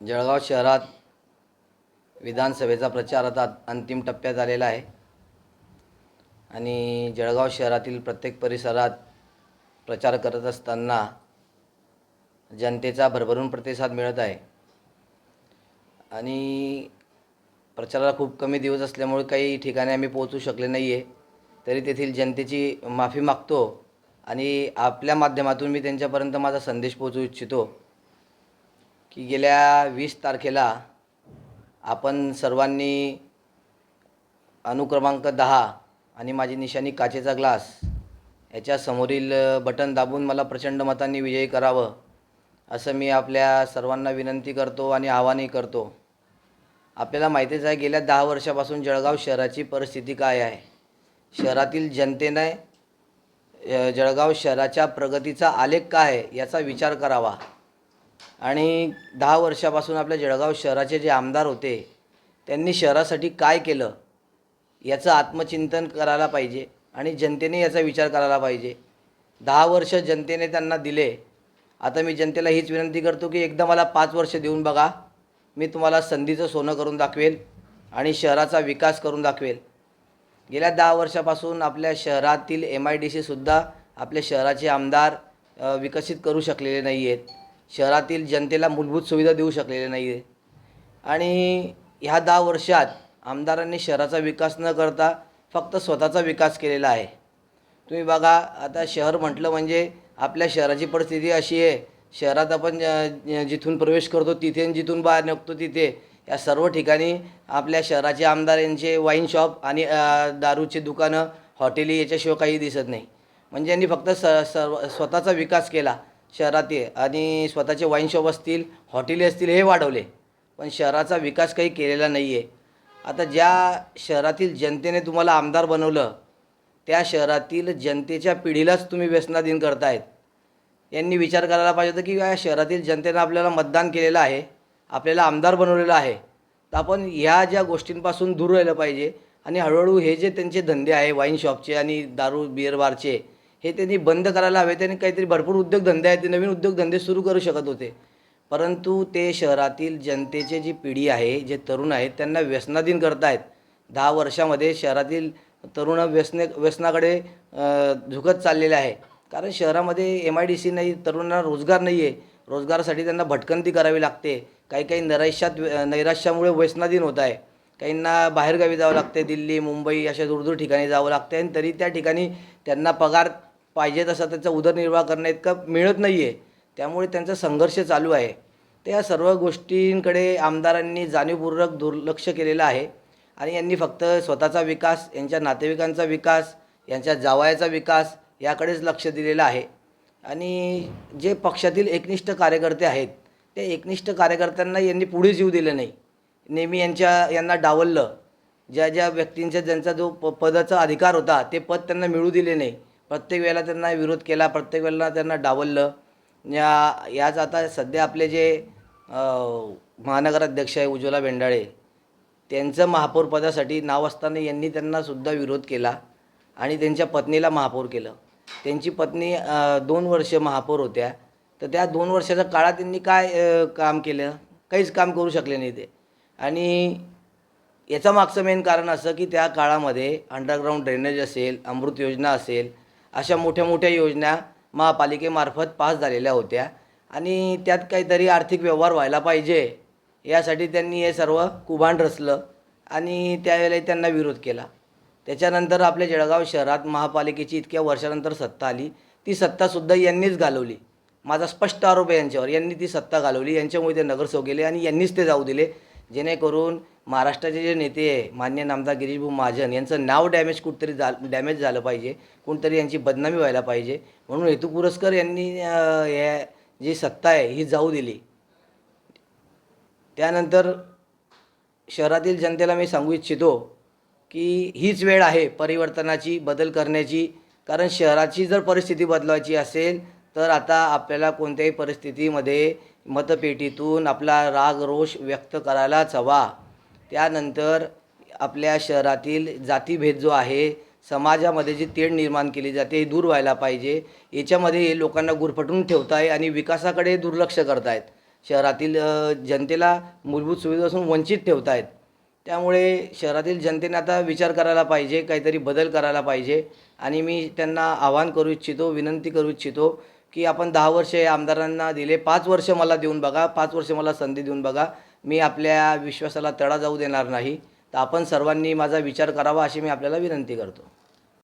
जळगाव शहरात विधानसभेचा प्रचार आता अंतिम टप्प्यात आलेला आहे. आणि जळगाव शहरातील प्रत्येक परिसरात प्रचार करत असताना जनतेचा भरभरून प्रतिसाद मिळत आहे. आणि प्रचाराला खूप कमी दिवस असल्यामुळे काही ठिकाणी आम्ही पोहोचू शकले नाही आहे तरी तेथील जनतेची माफी मागतो आणि आपल्या माध्यमातून मी त्यांच्यापर्यंत माझा संदेश पोहोचू इच्छितो. की गेल्या वीस तारखेला आपण सर्वांनी अनुक्रमांक दहा आणि माझी निशाणी काचेचा ग्लास याच्या समोरील बटन दाबून मला प्रचंड मतांनी विजयी करावं असं मी आपल्या सर्वांना विनंती करतो आणि आवाहनही करतो. आपल्याला माहितीच आहे गेल्या दहा वर्षापासून जळगाव शहराची परिस्थिती काय आहे? शहरातील जनतेने जळगाव शहराच्या प्रगतीचा आलेख काय आहे याचा विचार करावा. आणि दहा वर्षापासून आपल्या जळगाव शहराचे जे आमदार होते त्यांनी शहरासाठी काय केलं याचं आत्मचिंतन करायला पाहिजे आणि जनतेने याचा विचार करायला पाहिजे. दहा वर्ष जनतेने त्यांना दिले. आता मी जनतेला हीच विनंती करतो की एकदा मला पाच वर्ष देऊन बघा. मी तुम्हाला संधीचं सोनं करून दाखवेल आणि शहराचा विकास करून दाखवेल. गेल्या दहा वर्षापासून आपल्या शहरातील एम आय डी सीसुद्धा आपल्या शहराचे आमदार विकसित करू शकलेले नाही आहेत शहरातील जनतेला मूलभूत सुविधा देऊ शकलेले नाही आहे आणि ह्या दहा वर्षात आमदारांनी शहराचा विकास न करता फक्त स्वतःचा विकास केलेला आहे. तुम्ही बघा आता शहर म्हटलं म्हणजे आपल्या शहराची परिस्थिती अशी आहे. शहरात आपण जिथून प्रवेश करतो तिथे आणि जिथून बाहेर निघतो तिथे. या सर्व ठिकाणी आपल्या शहराचे आमदार यांचे वाईन शॉप आणि दारूचे दुकानं हॉटेली याच्याशिवाय काही दिसत नाही. म्हणजे यांनी फक्त स सर्व स्वतःचा विकास केला. शहरातील आणि स्वतःचे वाईन शॉप असतील हॉटेली असतील हे वाढवले. पण शहराचा विकास काही केलेला नाही आहे आता ज्या शहरातील जनतेने तुम्हाला आमदार बनवलं त्या शहरातील जनतेच्या पिढीलाच तुम्ही व्यसनाधीन करतायत. यांनी विचार करायला पाहिजे होता की या शहरातील जनतेनं आपल्याला मतदान केलेलं आहे आपल्याला आमदार बनवलेलं आहे. तर आपण ह्या ज्या गोष्टींपासून दूर राहिलं पाहिजे आणि हळूहळू हे जे त्यांचे धंदे आहे वाईन शॉपचे आणि दारू बिअर बारचे हे त्यांनी बंद करायला हवे त्यांनी काहीतरी भरपूर उद्योगधंदे आहेत ते नवीन उद्योगधंदे सुरू करू शकत होते. परंतु ते शहरातील जनतेचे जी पिढी आहे जे तरुण आहेत त्यांना व्यसनाधीन करतायत दहा वर्षामध्ये शहरातील तरुण व्यसने व्यसनाकडे झुकत चाललेले आहे. कारण शहरामध्ये एम आय डी सी नाही तरुणांना रोजगार नाही आहे रोजगारासाठी त्यांना भटकंती करावी लागते. काही काही नैराश्यात नैराश्यामुळे व्यसनाधीन होत आहे. काहींना बाहेरगावी जावं लागते दिल्ली मुंबई अशा दूरदूर ठिकाणी जावं लागते आणि तरी त्या ठिकाणी त्यांना पगार पाहिजे तसा त्याचा उदरनिर्वाह करणं इतकं मिळत नाही आहे त्यामुळे त्यांचा संघर्ष चालू आहे. तर या सर्व गोष्टींकडे आमदारांनी जाणीवपूर्वक दुर्लक्ष केलेलं आहे. आणि यांनी फक्त स्वतःचा विकास यांच्या नातेवाईकांचा विकास यांच्या जावयाचा विकास याकडेच लक्ष दिलेलं आहे. आणि जे पक्षातील एकनिष्ठ कार्यकर्ते आहेत त्या एकनिष्ठ कार्यकर्त्यांना यांनी पुढे जीव दिले नाही. नेहमी यांच्या यांना डावललं. ज्या ज्या व्यक्तींचा ज्यांचा जो प पदाचा अधिकार होता ते पद त्यांना मिळू दिले नाही. प्रत्येक वेळेला त्यांना विरोध केला प्रत्येक वेळेला त्यांना डावललं. या याच आता सध्या आपले जे महानगराध्यक्ष आहे उज्ज्वला बेंडाळे त्यांचं महापौरपदासाठी नाव असताना यांनी त्यांनासुद्धा विरोध केला आणि त्यांच्या पत्नीला महापौर केलं. त्यांची पत्नी दोन वर्ष महापौर होत्या. तर त्या दोन वर्षाच्या काळात त्यांनी काय काम केलं? काहीच काम करू शकले नाही ते. आणि याचा मागचं मेन कारण असं की त्या काळामध्ये अंडरग्राऊंड ड्रेनेज असेल अमृत योजना असेल अशा मोठ्या मोठ्या योजना महापालिकेमार्फत पास झालेल्या होत्या. आणि त्यात काहीतरी आर्थिक व्यवहार व्हायला पाहिजे यासाठी त्यांनी हे सर्व कुभांड रचलं आणि त्यावेळेला त्यांना विरोध केला. त्याच्यानंतर आपल्या जळगाव शहरात महापालिकेची इतक्या वर्षानंतर सत्ता आली. ती सत्तासुद्धा यांनीच घालवली. माझा स्पष्ट आरोप आहे यांच्यावर. यांनी ती सत्ता घालवली. यांच्यामुळे ते नगरसेवक गेले आणि यांनीच ते जाऊ दिले. जेणेकरून महाराष्ट्राचे जे नेते आहे मान्य नामदार गिरीशभाऊ महाजन यांचं नाव डॅमेज कुठतरी झा डॅमेज झालं पाहिजे. कोणतरी यांची बदनामी व्हायला पाहिजे. म्हणून हेतू पुरस्कर यांनी हे जी सत्ता आहे ही जाऊ दिली. त्यानंतर शहरातील जनतेला मी सांगू इच्छितो की हीच वेळ आहे परिवर्तनाची बदल करण्याची. कारण शहराची जर परिस्थिती बदलायची असेल तर आता आपल्याला कोणत्याही परिस्थितीमध्ये मतपेटीतून आपला राग रोष व्यक्त करायलाच हवा. त्यानंतर आपल्या शहरातील जातीभेद जो आहे समाजामध्ये जी तेढ निर्माण केली जाते हे दूर व्हायला पाहिजे. याच्यामध्ये लोकांना गुरफटून ठेवत आहे आणि विकासाकडे दुर्लक्ष करत आहेत शहरातील जनतेला मूलभूत सुविधापासून वंचित ठेवत आहेत त्यामुळे शहरातील जनतेने आता विचार करायला पाहिजे काहीतरी बदल करायला पाहिजे. आणि मी त्यांना आवाहन करू इच्छितो विनंती करू इच्छितो की आपण दहा वर्ष आमदारांना दिले पाच वर्ष मला देऊन बघा पाच वर्ष मला संधी देऊन बघा. मी आपल्या विश्वासाला तडा जाऊ देणार नाही. तर आपण सर्वांनी माझा विचार करावा अशी मी आपल्याला विनंती करतो.